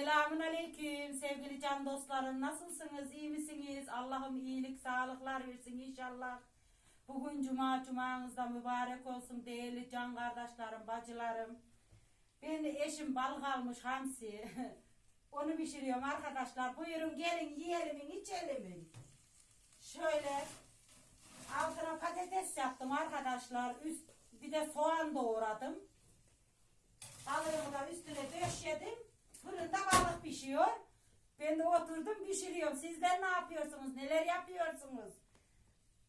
Selamun Aleyküm sevgili can dostlarım. Nasılsınız? iyi misiniz? Allah'ım iyilik, sağlıklar versin inşallah. Bugün cuma, cumanız da mübarek olsun değerli can kardeşlerim, bacılarım. Ben eşim balık almış hamsi. Onu pişiriyorum arkadaşlar. Buyurun gelin yiyelim, içelim. Şöyle altına patates yaptım arkadaşlar. Üst, bir de soğan doğradım. Balığımı da üstüne döşedim. Fırında balık pişiyor. Ben de oturdum pişiriyorum. Sizler ne yapıyorsunuz? Neler yapıyorsunuz?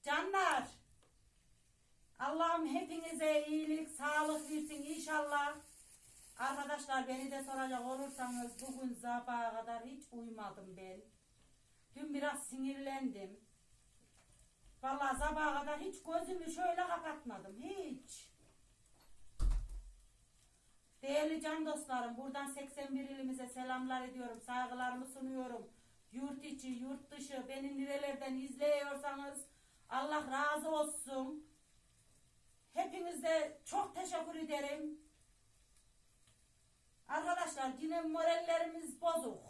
Canlar. Allah'ım hepinize iyilik, sağlık versin inşallah. Arkadaşlar beni de soracak olursanız bugün sabaha kadar hiç uyumadım ben. Dün biraz sinirlendim. Vallahi sabaha kadar hiç gözümü şöyle kapatmadım. Hiç. Değerli can dostlarım, buradan 81 ilimize selamlar ediyorum, saygılarımı sunuyorum. Yurt içi, yurt dışı, beni nerelerden izliyorsanız Allah razı olsun. Hepinize çok teşekkür ederim. Arkadaşlar yine morallerimiz bozuk.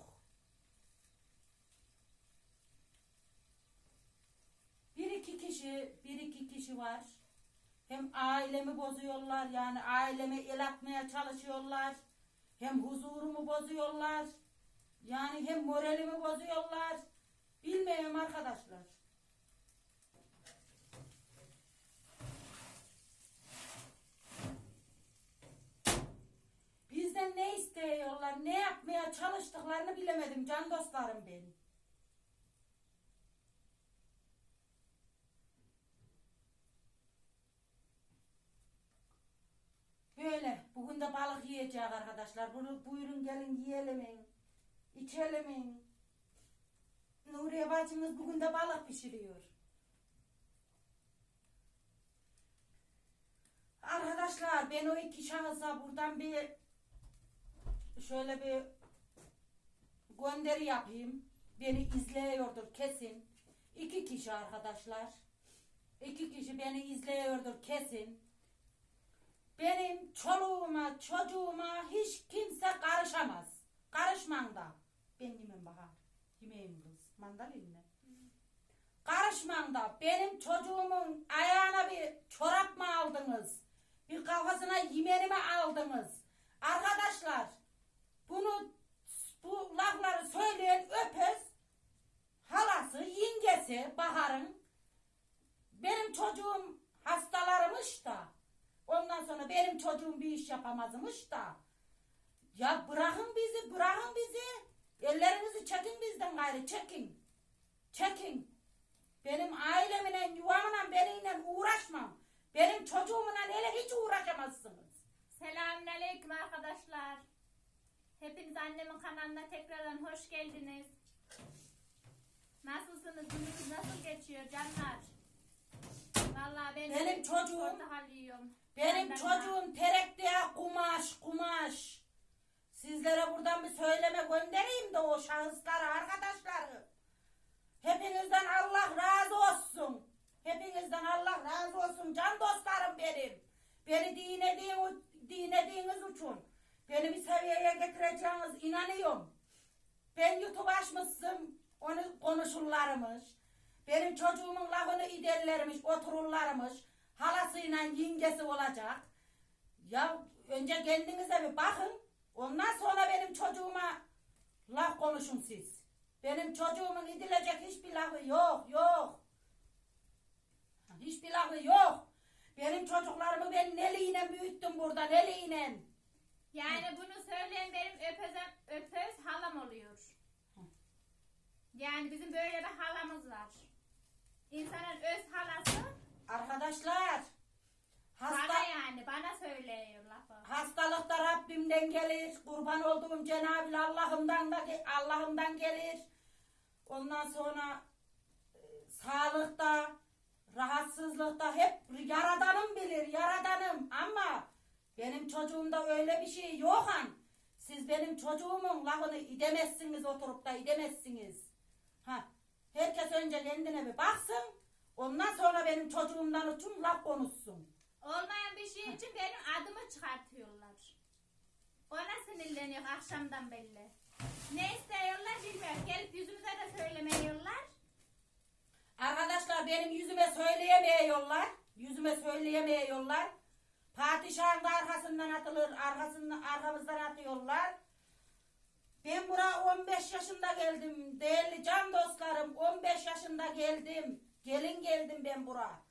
Bir iki kişi, bir iki kişi var. Hem ailemi bozuyorlar yani aileme el atmaya çalışıyorlar. Hem huzurumu bozuyorlar. Yani hem moralimi bozuyorlar. Bilmiyorum arkadaşlar. Bizden ne istiyorlar, ne yapmaya çalıştıklarını bilemedim can dostlarım benim. Böyle. Bugün yiyeceğiz arkadaşlar. Bunu buyurun gelin yiyelim. İçelim. Nuriye bacımız bugün de balık pişiriyor. Arkadaşlar ben o iki şahısa buradan bir şöyle bir gönderi yapayım. Beni izliyordur kesin. İki kişi arkadaşlar. İki kişi beni izliyordur kesin. Benim çoluğuma, çocuğuma hiç kimse karışamaz. Karışman da. Ben yemem bahar. Yemeğim kız. Mandalin mi? Karışman da. Benim çocuğumun ayağına bir çorap mı aldınız? Bir kafasına yemeni mi aldınız? Arkadaşlar bunu bu lafları söyleyen öpöz halası, yengesi Bahar'ın benim çocuğum hastalarmış da sonra benim çocuğum bir iş yapamazmış da. Ya bırakın bizi, bırakın bizi. Ellerinizi çekin bizden gayrı, çekin. Çekin. Benim ailemle, yuvamla, benimle uğraşmam. Benim çocuğumla hele hiç uğraşamazsınız. Selamünaleyküm arkadaşlar. Hepiniz annemin kanalına tekrardan hoş geldiniz. Nasılsınız? Gününüz nasıl geçiyor canlar? Vallahi ben Benim çocuğum- portakal yiyorum. Benim Benden çocuğum terekte kumaş, kumaş. Sizlere buradan bir söyleme göndereyim de o şahısları, arkadaşları. Hepinizden Allah razı olsun. Hepinizden Allah razı olsun can dostlarım benim. Beni dinlediğiniz, dinlediğiniz için beni bir seviyeye getireceğiniz inanıyorum. Ben YouTube açmışsın, onu konuşurlarmış. Benim çocuğumun lafını iderlermiş, otururlarmış. Halasıyla yengesi olacak. Ya önce kendinize bir bakın. Ondan sonra benim çocuğuma laf konuşun siz. Benim çocuğumun idilecek hiçbir lafı yok, yok. Hiçbir lafı yok. Benim çocuklarımı ben neliyle büyüttüm burada, neliyle. Yani bunu söyleyen benim öpöz, öpöz halam oluyor. Yani bizim böyle bir halamız var. İnsanın öz halası Arkadaşlar, hasta, bana yani bana söylüyor lafı. Hastalık da Rabbimden gelir. Kurban olduğum Cenab-ı Allah'ımdan da Allah'ımdan gelir. Ondan sonra e, sağlıkta, rahatsızlıkta hep yaradanım bilir, yaradanım. Ama benim çocuğumda öyle bir şey yok han. Siz benim çocuğumun lafını idemezsiniz oturup da idemezsiniz. Herkes önce kendine bir baksın. Ondan sonra benim çocuğumdan uçun laf konuşsun. Olmayan bir şey için benim adımı çıkartıyorlar. Ona sinirleniyor akşamdan belli. Ne istiyorlar bilmiyorum. Gelip yüzümüze de söylemiyorlar. Arkadaşlar benim yüzüme söyleyemiyorlar. Yüzüme söyleyemiyorlar. Padişahın da arkasından atılır, arkasından arkamızdan atıyorlar. Ben buraya 15 yaşında geldim. Değerli can dostlarım 15 yaşında geldim. Gelin geldim ben buraya.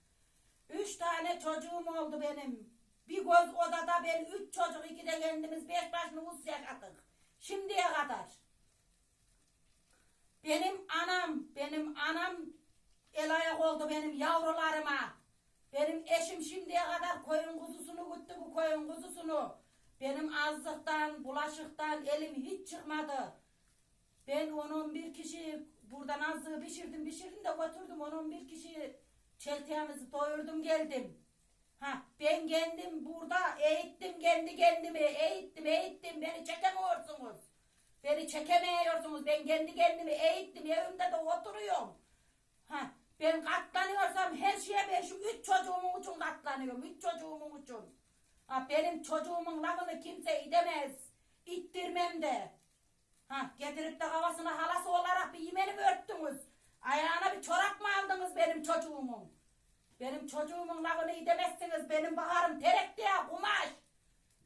Üç tane çocuğum oldu benim. Bir göz odada ben üç çocuk iki de kendimiz beş baş nüfus yaşadık. Şimdiye kadar. Benim anam, benim anam el ayak oldu benim yavrularıma. Benim eşim şimdiye kadar koyun kuzusunu güttü bu koyun kuzusunu. Benim azlıktan, bulaşıktan elim hiç çıkmadı. Ben onun bir kişi buradan azlığı pişirdim pişirdim de götürdüm onun bir kişi çeltiyemizi doyurdum geldim. Ha ben kendim burada eğittim kendi kendimi eğittim eğittim beni çekemiyorsunuz. Beni çekemiyorsunuz ben kendi kendimi eğittim evimde de oturuyorum. Ha ben katlanıyorsam her şeye ben şu üç çocuğumun için katlanıyorum. Üç çocuğumun için. Ha benim çocuğumun lafını kimse idemez. İttirmem de. Ha getirip de havasına halası olarak bir yemeni mi örttünüz? Ayağına bir çorap mı aldınız benim çocuğumun? Benim çocuğumun lafını idemezsiniz. Benim baharım terek diye kumaş.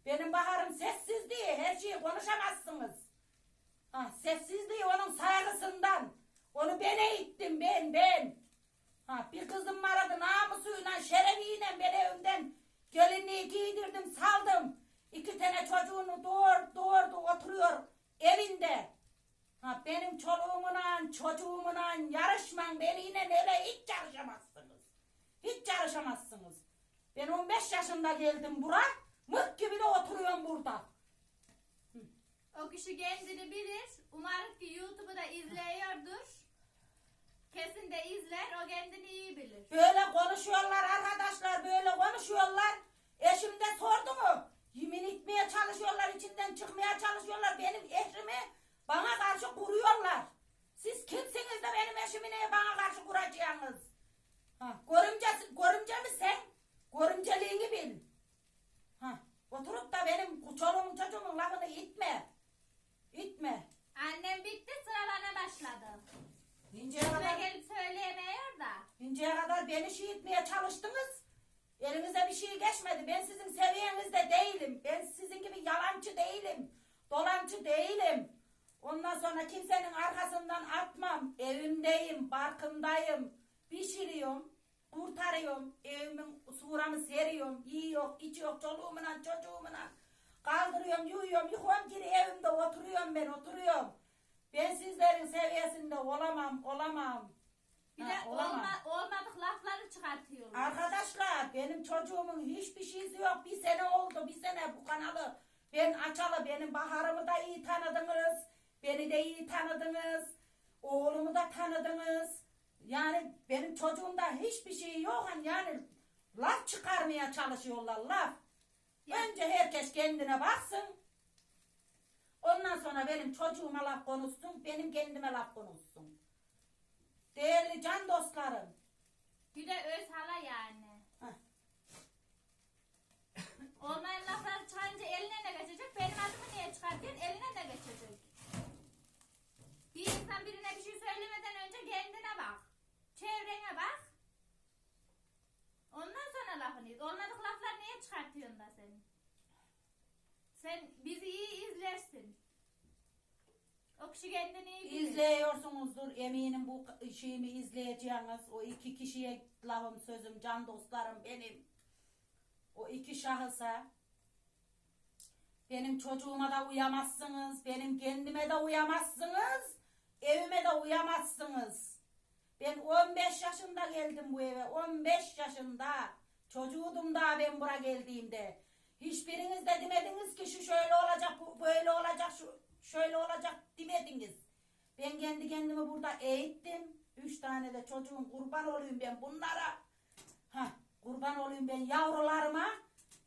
Benim baharım sessiz diye her şeyi konuşamazsınız. Ha, sessizliği onun saygısından. Onu ben eğittim ben ben. Ha, bir kızım vardı namusuyla şerefiyle ben evimden gelinliği giydirdim saldım. İki tane çocuğunu doğur, doğurdu oturuyor evinde. Ha, benim çoluğumla çocuğumla yarışman beniyle öyle hiç yarışamazsınız. Hiç yarışamazsınız. Ben 15 yaşında geldim bura. Mık gibi de oturuyorum burada. O kişi kendini bilir. Umarım ki YouTube'u da izliyordur. Kesin de izler. O kendini iyi bilir. Böyle konuşuyorlar arkadaşlar böyle konuşuyorlar. Eşim de sordu mu? Yemin etmeye çalışıyorlar içinden çıkmaya çalışıyorlar. Benim eşimi bana karşı kuruyorlar. Siz kimsiniz de benim eşimi neye bana karşı kuracaksınız? Ha, görümce, görümce mi sen? Görümceliğini bil. Ha, oturup da benim çoluğumun çocuğumun lafını itme. İtme. Annem bitti sıra bana başladı. İnceye kadar gelip söyleyemiyor da. İnceye kadar beni şey etmeye çalıştınız. Elinize bir şey geçmedi. Ben sizin seviyenizde değilim. Ben sizin gibi yalancı değilim. Dolancı değilim. Ondan sonra kimsenin arkasından atmam. Evimdeyim, barkımdayım. Pişiriyorum, kurtarıyorum. Evimin suramı seriyorum. Yiyor, içiyor çoluğumla, çocuğumla. Kaldırıyorum, yuyuyorum, yıkıyorum geri evimde oturuyorum ben, oturuyorum. Ben sizlerin seviyesinde olamam, olamam. Bir Ha, de olamam. olma, olmadık lafları çıkartıyorlar. Arkadaşlar benim çocuğumun hiçbir şeysi yok. Bir sene oldu bir sene bu kanalı. Ben açalı benim baharımı da iyi tanıdınız. Beni de iyi tanıdınız. Oğlumu da tanıdınız. Yani benim çocuğumda hiçbir şey yok. Hani Yani laf çıkarmaya çalışıyorlar laf. Önce herkes kendine baksın. Ondan sonra benim çocuğuma laf konuşsun. Benim kendime laf konuşsun. Değerli can dostlarım. Bir de öz hala yani. Heh. Olmayan lafları çıkarınca eline ne geçecek? Benim adımı niye çıkartıyorsun? Eline ne geçecek? Bir insan birine bir şey söylemeden önce kendine bak. Çevrene bak. Ondan sonra lafını yut. Olmadık laflar niye çıkartıyorsun da sen? Sen bizi iyi izlersin. O kişi kendini iyi bilir. İzliyorsunuzdur. Eminim bu şeyimi izleyeceğiniz. O iki kişiye lafım sözüm can dostlarım benim. O iki şahısa benim çocuğuma da uyamazsınız benim kendime de uyamazsınız evime de uyamazsınız. Ben 15 yaşında geldim bu eve. 15 yaşında çocuğudum daha ben buraya geldiğimde. Hiçbiriniz de demediniz ki şu şöyle olacak bu böyle olacak şu şöyle olacak demediniz ben kendi kendimi burada eğittim. Üç tane de çocuğum kurban olayım ben bunlara. Ha, kurban olayım ben yavrularıma.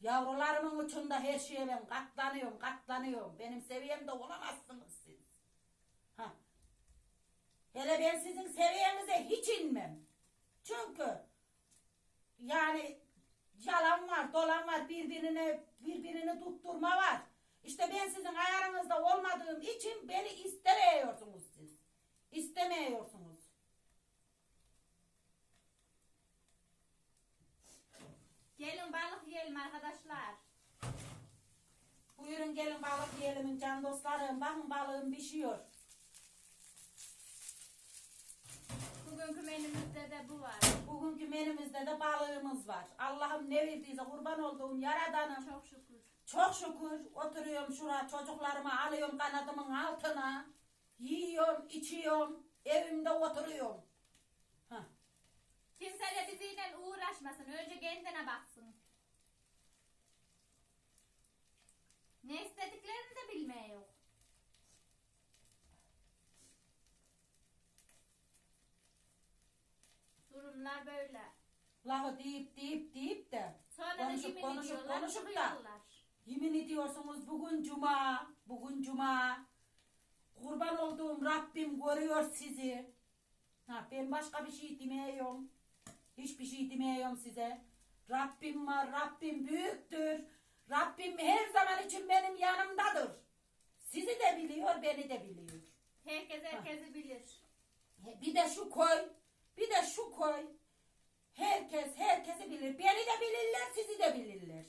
Yavrularımın uçunda her şeye ben katlanıyorum, katlanıyorum. Benim seviyemde olamazsınız siz. Ha. Hele ben sizin seviyenize hiç inmem. Çünkü yani yalan var, dolan var, birbirine birbirini tutturma var. İşte ben sizin ayarınızda olmadığım için beni istemiyorsunuz siz. İstemiyorsunuz. Gelin balık yiyelim arkadaşlar. Buyurun gelin balık yiyelim can dostlarım. Bakın balığım pişiyor. Bugünkü menümüzde de bu var. Bugünkü menümüzde de balığımız var. Allah'ım ne verdiyse kurban olduğum yaradanım. Çok şükür. Çok şükür oturuyorum şuraya çocuklarımı alıyorum kanadımın altına. Yiyorum, içiyorum, evimde oturuyorum. Hah. Kimse de bizimle uğraşmasın. Önce kendine baksın. Ne istediklerini de bilmeye yok. Durumlar böyle. Lafı deyip deyip deyip de Sonra da Konuşup, yemin konuşup, konuşup da. Yemin ediyorsunuz bugün cuma, bugün cuma. Kurban olduğum Rabbim görüyor sizi. Ha, ben başka bir şey demiyorum. Hiçbir şey demiyorum size. Rabbim var, Rabbim büyüktür. Rabbim her zaman için benim yanımdadır. Sizi de biliyor, beni de biliyor. Herkes herkesi bilir. Bir de şu koy, bir de şu koy. Herkes herkesi bilir. Beni de bilirler, sizi de bilirler.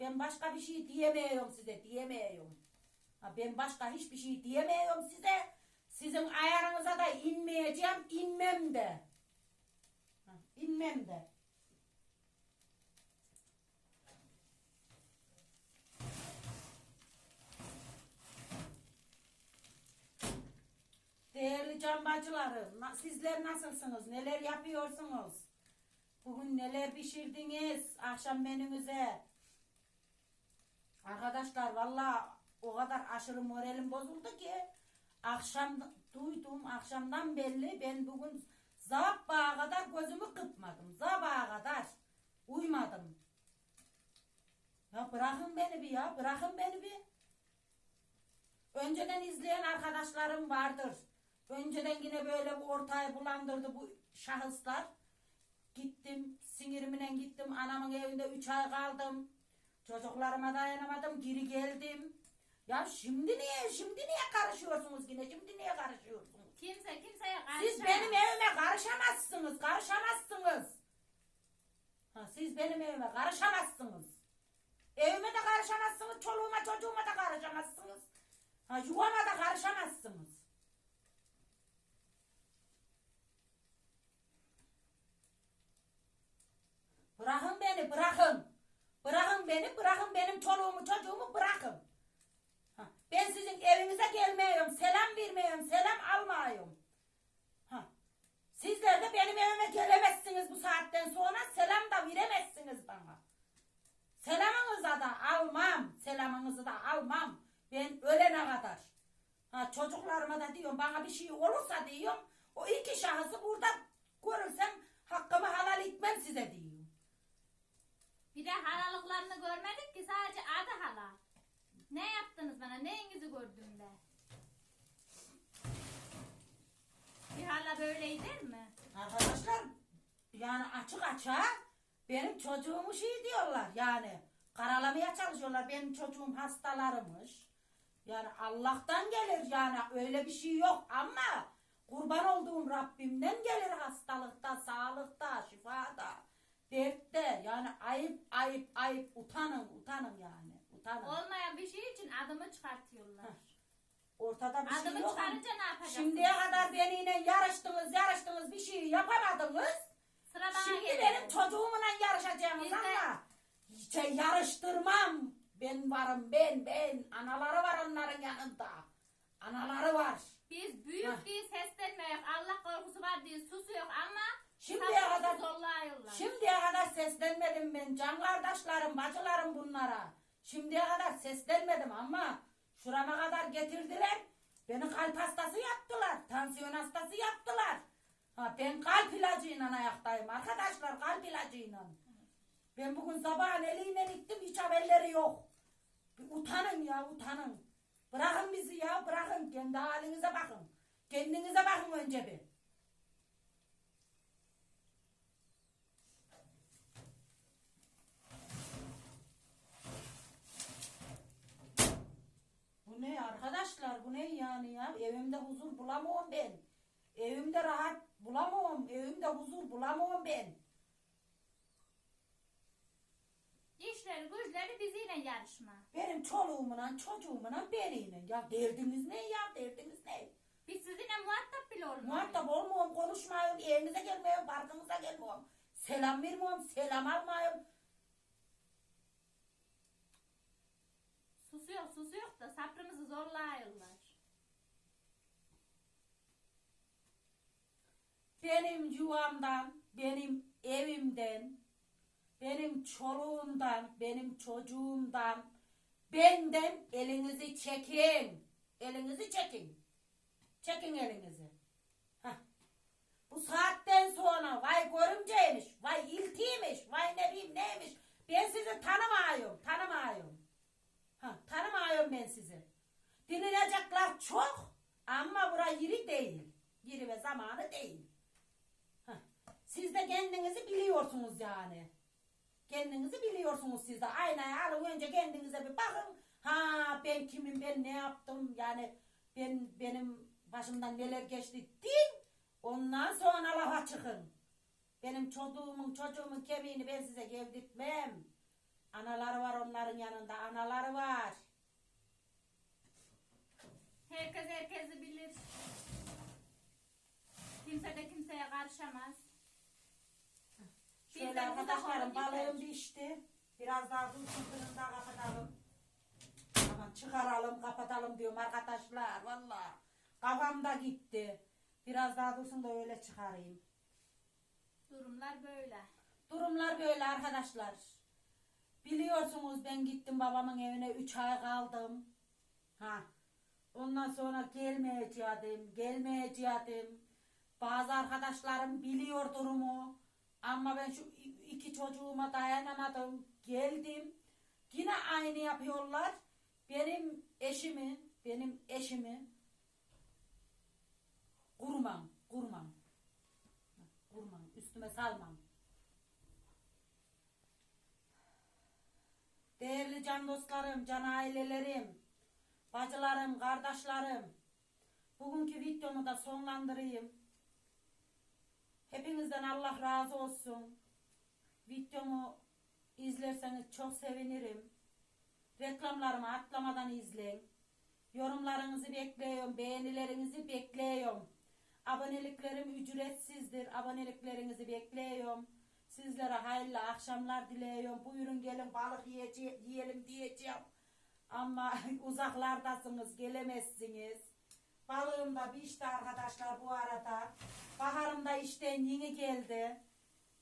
Ben başka bir şey diyemiyorum size, diyemiyorum. Ha, ben başka hiçbir şey diyemiyorum size. Sizin ayarınıza da inmeyeceğim, inmem de. Ha, inmem de. Değerli can bacılarım, na- sizler nasılsınız? Neler yapıyorsunuz? Bugün neler pişirdiniz akşam menünüze? Arkadaşlar valla o kadar aşırı moralim bozuldu ki akşam duydum akşamdan belli ben bugün sabaha kadar gözümü kırpmadım. Sabaha kadar uymadım. Ya bırakın beni bir ya bırakın beni bir. Önceden izleyen arkadaşlarım vardır. Önceden yine böyle bu ortayı bulandırdı bu şahıslar. Gittim, sinirimle gittim. Anamın evinde üç ay kaldım. Çocuklarıma dayanamadım, geri geldim. Ya şimdi niye, şimdi niye karışıyorsunuz yine? Şimdi niye karışıyorsunuz? Kimse kimseye karışamaz. Siz benim evime karışamazsınız, karışamazsınız. Ha, siz benim evime karışamazsınız. Evime de karışamazsınız, çoluğuma çocuğuma da karışamazsınız. Ha, yuvama da karışamazsınız. Bırakın beni, bırakın. Bırakın beni, bırakın benim çocuğumu bırakın. Ha, ben sizin evinize gelmiyorum, selam vermiyorum, selam almıyorum. Ha, sizler de benim evime gelemezsiniz bu saatten sonra, selam da veremezsiniz bana. Selamınızı da almam, selamınızı da almam. Ben ölene kadar. Ha, çocuklarıma da diyorum, bana bir şey olursa diyorum, o iki şahısı burada görürsem hakkımı halal etmem size diyorum. De halalıklarını görmedik ki sadece adı hala. Ne yaptınız bana? Neyinizi gördüm de? Bir hala böyle der mi? Arkadaşlar yani açık açığa benim çocuğumu şey diyorlar yani karalamaya çalışıyorlar. Benim çocuğum hastalarmış. Yani Allah'tan gelir yani öyle bir şey yok ama kurban olduğum Rabbimden gelir hastalıkta, sağlıkta, şifada, dertte. Yani ayıp ayıp ayıp utanın utanın yani utanın. Olmayan bir şey için adımı çıkartıyorlar. Ortada bir şey Adımı yok. ama çıkarınca ne yapacaksınız? Şimdiye kadar benimle yarıştınız yarıştınız bir şey yapamadınız. Sıra bana Şimdi geliyor. benim çocuğumla yarışacağımız Biz de- ama şey, yarıştırmam. Ben varım ben ben. Anaları var onların yanında. Anaları var. Biz büyük Hah. diye seslenmiyoruz. Allah korkusu var diye susuyor ama Şimdiye kadar şimdiye kadar seslenmedim ben. Can kardeşlerim, bacılarım bunlara. Şimdiye kadar seslenmedim ama şurama kadar getirdiler. Beni kalp hastası yaptılar. Tansiyon hastası yaptılar. Ha, ben kalp ilacıyla ayaktayım arkadaşlar kalp ilacıyla. Ben bugün sabahın eliyle gittim hiç haberleri yok. Bir utanın ya utanın. Bırakın bizi ya bırakın kendi halinize bakın. Kendinize bakın önce bir. Arkadaşlar bu ne yani ya? Evimde huzur bulamıyorum ben. Evimde rahat bulamıyorum. Evimde huzur bulamıyorum ben. İşleri güçleri bizimle yarışma. Benim çoluğumla çocuğumla beniyle. Ya derdiniz ne ya derdiniz ne? Biz sizinle muhatap bile olmuyoruz. Muhatap olmuyorum, konuşmuyorum, evinize gelmiyorum, parkınıza gelmiyorum. Selam vermiyorum, selam almıyorum. Susuyor susuyor da sabrımızı zorlayırlar. Benim yuvamdan, benim evimden, benim çoluğumdan, benim çocuğumdan, benden elinizi çekin. Elinizi çekin. Çekin elinizi. Hah. Bu saatten sonra vay görümceymiş, vay iltiymiş, vay ne bileyim neymiş. Ben sizi tanımıyorum, tanımıyorum. Ha, tanımıyorum ben sizi. Dinlenecekler çok ama bura yeri değil. Yeri ve zamanı değil. Hah, Siz de kendinizi biliyorsunuz yani. Kendinizi biliyorsunuz siz de. Aynaya alın önce kendinize bir bakın. Ha ben kimim ben ne yaptım yani ben benim başımdan neler geçti din. Ondan sonra lafa çıkın. Benim çocuğumun çocuğumun kemiğini ben size gevdirtmem. Anaları var onların yanında anaları var. Herkes herkesi bilir. Kimse de kimseye karışamaz. Biz Şöyle de burada arkadaşlarım kalın yeter. balığım pişti. Biraz daha dursun fırında kapatalım. Aman çıkaralım kapatalım diyorum arkadaşlar valla. Kafam da gitti. Biraz daha dursun da öyle çıkarayım. Durumlar böyle. Durumlar böyle arkadaşlar. Biliyorsunuz ben gittim babamın evine 3 ay kaldım. Ha. Ondan sonra gelmeyeceğim, gelmeyeceğim. Bazı arkadaşlarım biliyor durumu. Ama ben şu iki çocuğuma dayanamadım. Geldim. Yine aynı yapıyorlar. Benim eşimi, benim eşimi kurmam, kurmam. Kurmam, üstüme salmam. Değerli can dostlarım, can ailelerim, bacılarım, kardeşlerim. Bugünkü videomu da sonlandırayım. Hepinizden Allah razı olsun. Videomu izlerseniz çok sevinirim. Reklamlarımı atlamadan izleyin. Yorumlarınızı bekliyorum, beğenilerinizi bekliyorum. Aboneliklerim ücretsizdir. Aboneliklerinizi bekliyorum. Sizlere hayırlı akşamlar diliyorum. Buyurun gelin balık yiyece- yiyelim diyeceğim. Ama uzaklardasınız, gelemezsiniz. Balığım da pişti arkadaşlar bu arada. Baharım da işten yeni geldi.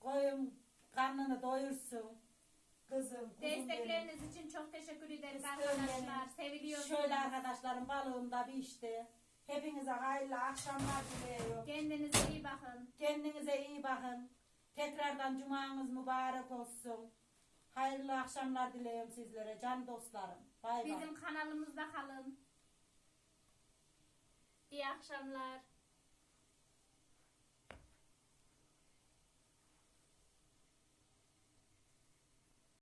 Koyun karnını doyursun. Kızım, kuzum benim. Destekleriniz için çok teşekkür ederiz Kızım arkadaşlar. benim. Seviliyorsunuz. Şöyle arkadaşlarım balığım da pişti. Hepinize hayırlı akşamlar diliyorum. Kendinize iyi bakın. Kendinize iyi bakın. Tekrardan cumanız mübarek olsun. Hayırlı akşamlar diliyorum sizlere can dostlarım. Bay bay. Bizim kanalımızda kalın. İyi akşamlar.